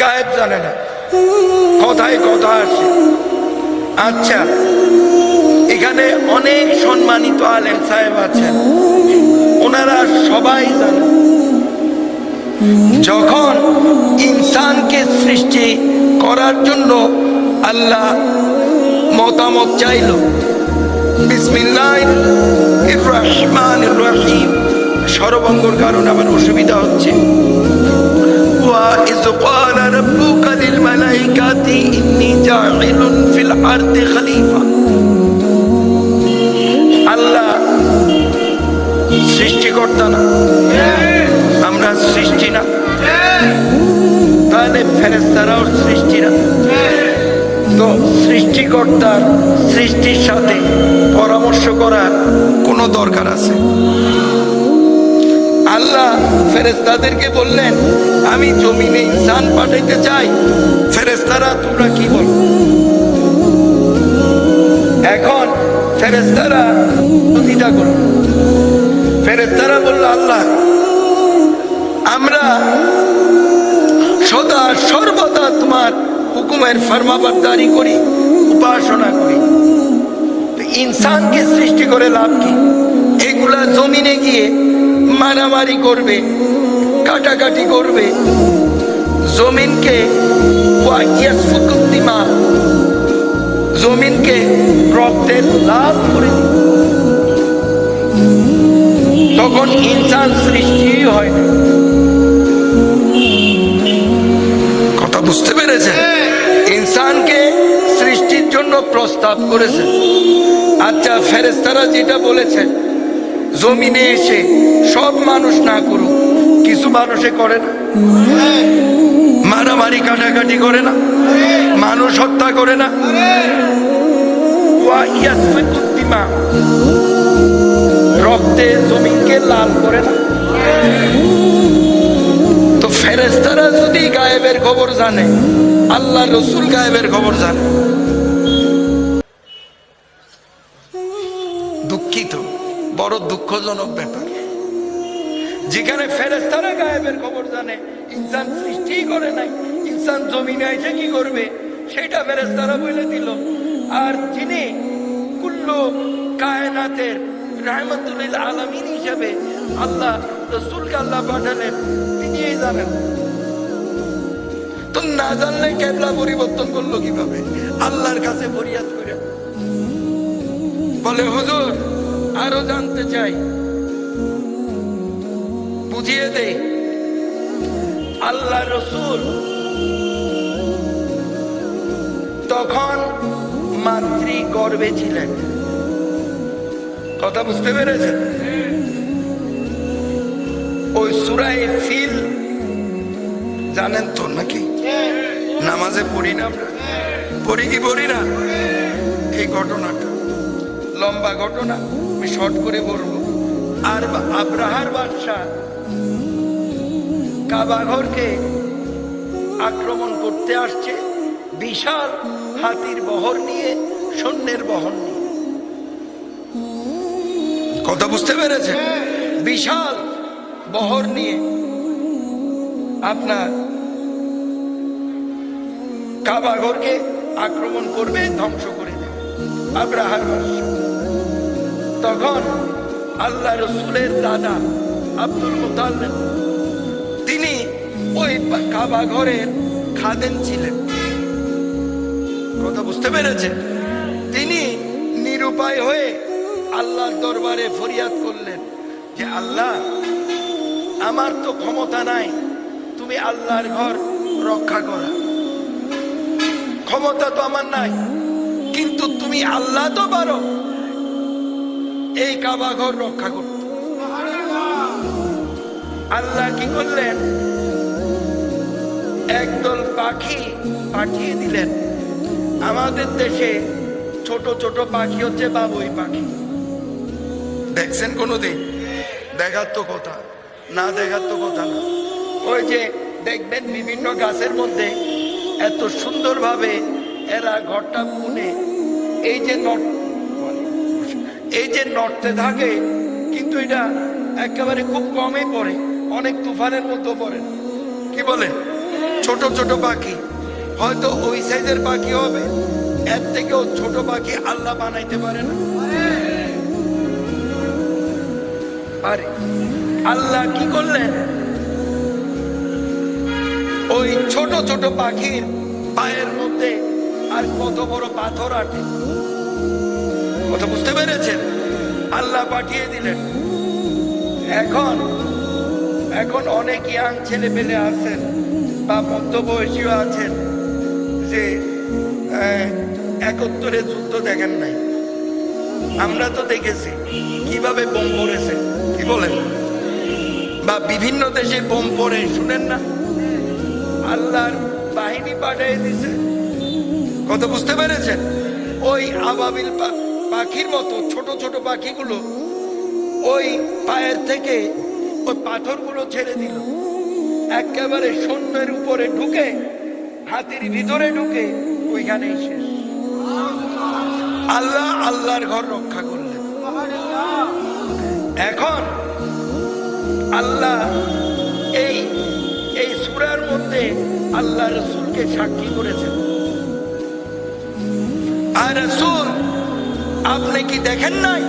গায়েব জানে না। কথায় কথা আসে। আচ্ছা এখানে অনেক সম্মানিত আলেম সাহেব আছেন। ওনারা সবাই জানেন যখন ইনসানকে সৃষ্টি করার জন্য আল্লাহ মতামত চাইল, বিসমিল্লাহ রহিম, সরবঙ্গর কারণে আমার অসুবিধা হচ্ছে। وإذ قال ربك للملائكة إني جاعل في الأرض خليفة আল্লাহ সৃষ্টিকর্তা না আমরা সৃষ্টি না তাহলে ফেরেস্তারাও সৃষ্টি না তো সৃষ্টিকর্তার সৃষ্টির সাথে পরামর্শ করার কোনো দরকার আছে আল্লাহ ফেরেস্তাদেরকে বললেন, আমি জমিনে ইনসান পাঠাইতে চাই। ফেরেস্তারা তোমরা কি বল? এখন ফেরেস্তারা প্রতিটা করল। ফেরেস্তারা বলল, আল্লাহ, আমরা সদা সর্বদা তোমার হুকুমের ফরমাবারদারি করি, উপাসনা করি। ইনসানকে সৃষ্টি করে লাভ কি? এগুলা জমিনে গিয়ে মারামারি করবে, কাটাকাটি করবে। জমিনকে জমিনকে রক্তের লাল করে তখন ইনসান সৃষ্টি হয় কথা বুঝতে পেরেছেন? ইনসানকে সৃষ্টির জন্য প্রস্তাব করেছেন। আচ্ছা ফেরেস্তারা যেটা বলেছেন জমিনে এসে সব মানুষ না করুক, কিছু মানুষে করে না। মারামারি, কাটাকাটি করে না। মানুষ হত্যা করে না। রক্তে জমিনকে লাল করে না। তো ফেরেস্তারা যদি গায়েবের খবর জানে, আল্লাহ রসুল গায়েবের খবর জানে। যেখানে ফেরেস্তারা গায়েবের খবর জানে। ইনসান সৃষ্টি করে নাই, ইনসান জমিনে এসে কি করবে, সেটা ফেরেস্তারা বলে দিল। আর যিনি কুল্লু কায়নাতের রাহমাতুল্লিল আলামিন হিসেবে আল্লাহ, রসুলকে আল্লাহ পাঠালেন তিনি এই জানেন। তো না জানলে কেবলা পরিবর্তন করল কীভাবে? আল্লাহর কাছে ফরিয়াদ করে। বলে, হুজুর, আরও জানতে চাই। বুঝিয়ে দে আল্লাহ রসুল তখন মাতৃ গর্বে ছিলেন। কথা বুঝতে পেরেছেন? ওই সুরায় ফিল, জানেন তো নাকি? নামাজে পড়ি না পড়ি কি পড়ি না? এই ঘটনাটা। লম্বা ঘটনা, আমি শর্ট করে বলব। আর আব্রাহার বাদশাহ কাবাঘরকে আক্রমণ করতে আসছে বিশাল হাতির বহর নিয়ে, সৈন্যের বহর নিয়ে। কথা বুঝতে পেরেছে বিশাল বহর নিয়ে আপনার কাবাঘরকে আক্রমণ করবে, ধ্বংস করে দেবে। আব্রাহার তখন আল্লাহ রসুলের দাদা আব্দুল মুতাল্লিব তিনি ওই কাবা ঘরের খাদেন ছিলেন। কথা বুঝতে পেরেছেন? তিনি নিরুপায় হয়ে আল্লাহর দরবারে ফরিয়াদ করলেন যে, আল্লাহ, আমার তো ক্ষমতা নাই। তুমি আল্লাহর ঘর রক্ষা করা। ক্ষমতা তো আমার নাই, কিন্তু তুমি আল্লাহ তো পারো। এই কাবা ঘর রক্ষা করতে। আল্লাহ কি করলেন? একদল পাখি পাঠিয়ে দিলেন। আমাদের দেশে ছোট ছোট পাখি হচ্ছে বাবুই পাখি। দেখছেন কোনোদিন? দেখার তো কথা। না দেখার তো কথা না। ওই যে দেখবেন বিভিন্ন গাছের মধ্যে এত সুন্দরভাবে এরা ঘরটা বুনে। এই যে নট এই যে নড়তে থাকে কিন্তু এটা একেবারে খুব কমই পড়ে। অনেক তুফানের মধ্যে পড়ে। কি বলে? ছোট ছোট পাখি। হয়তো ওই সাইজের পাখি হবে। এর থেকেও ছোট পাখি আল্লাহ বানাইতে পারে না। পারে আল্লাহ কি করলেন? ওই ছোট ছোট পাখির পায়ের মধ্যে আর কত বড় পাথর আটে। কথা বুঝতে পেরেছেন? আল্লাহ পাঠিয়ে দিলেন। এখন এখন অনেক ইয়াং ছেলে পেলে আছেন বা মধ্যবয়সীও আছেন যে একাত্তরে যুদ্ধ দেখেন নাই। আমরা তো দেখেছি কীভাবে বোম পড়েছে কি বলেন? বা বিভিন্ন দেশে বোম পড়ে, শুনেন না? আল্লাহর বাহিনী পাঠিয়ে দিছে। কত বুঝতে পেরেছেন? ওই আবাবিল পাখির মতো, ছোট ছোট পাখিগুলো ওই পায়ের থেকে ওই পাথরগুলো ছেড়ে দিল। একেবারে সৈন্যের উপরে ঢুকে, হাতির ভিতরে ঢুকে ওইখানেই শেষ। আল্লাহ আল্লাহর ঘর রক্ষা করলেন। এখন আল্লাহ এই এই সুরার মধ্যে আল্লাহ রসুলকে সাক্ষী করেছেন। আর রসুল, আপনি কি দেখেন নাই?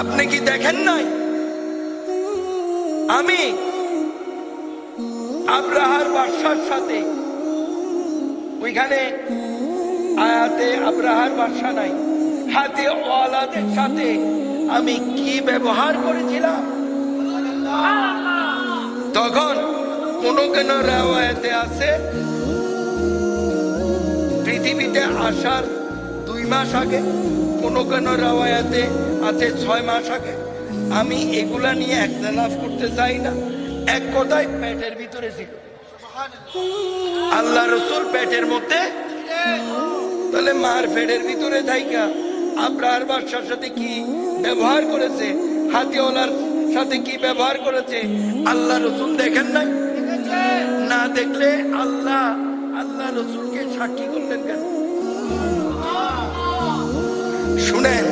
আপনি কি দেখেন নাই? আমি আব্রাহার বাদশার সাথে। ওইখানে আয়াতে আব্রাহার বাদশা নাই। হাতে ওয়ালাদের সাথে আমি কি ব্যবহার করেছিলাম? তখন কোন কেন রেওয়ায়তে আছে? পৃথিবীতে আসার মাস আগে কোন কেন রেওয়ায়তে আছে ছয় মাস আগে। আমি এগুলা নিয়ে একতলাফ করতে চাই না। এক কথায় পেটের ভিতরে ছিল। আল্লাহ রসুল পেটের মধ্যে? তাহলে মার পেটের ভিতরে থাইকা। আব্রাহার বাদশার সাথে কি ব্যবহার করেছে? হাতিওয়ালার সাথে কি ব্যবহার করেছে? আল্লাহ রসুল দেখেন নাই? না দেখলে আল্লাহ আল্লাহ রসুলকে সাক্ষী করলেন কেন? শুনেন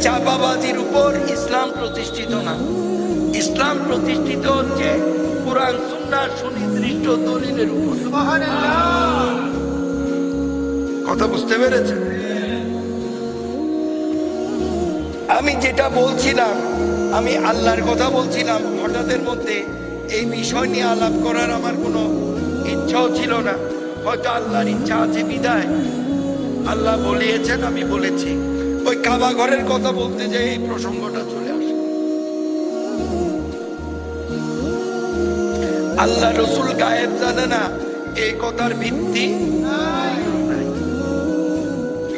চাপাবাজির উপর ইসলাম প্রতিষ্ঠিত না। ইসলাম প্রতিষ্ঠিত হচ্ছে কোরআন, সুন্নাহ, সুনির্দিষ্ট দলিলের উপর। কথা বুঝতে পেরেছেন? আমি যেটা বলছিলাম, আমি আল্লাহর কথা বলছিলাম, হঠাৎের মধ্যে এই বিষয় নিয়ে আলাপ করার আমার কোনো ইচ্ছাও ছিল না। হয়তো আল্লাহর ইচ্ছা আছে বিদায়। আল্লাহ বলিয়েছেন, আমি বলেছি। ওই কাবা ঘরের কথা বলতে যে এই প্রসঙ্গটা চলে আসে। আল্লাহ রসুল গায়েব জানে না, এই কথার ভিত্তি।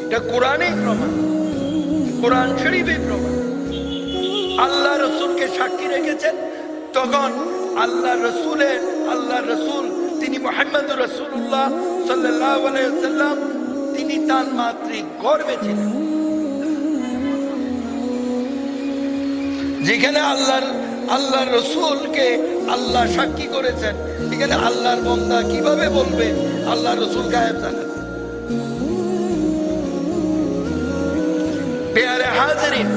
এটা কোরআনেই প্রমাণ। কোরআন শরীফে প্রমাণ। আল্লাহ রসুলকে সাক্ষী রেখেছেন, তখন আল্লাহ রসুলের, আল্লাহ রসুল, তিনি মোহাম্মদ রসুল্লাহ সাল্লাম তিনি তার মাতৃ গর্বে ছিলেন। যেখানে আল্লাহর আল্লাহ রসুলকে আল্লাহ সাক্ষী করেছেন, এখানে আল্লাহর বন্দা কীভাবে বলবে? আল্লাহ রসুল গায়েব জানেন। পেয়ারে হাজারিন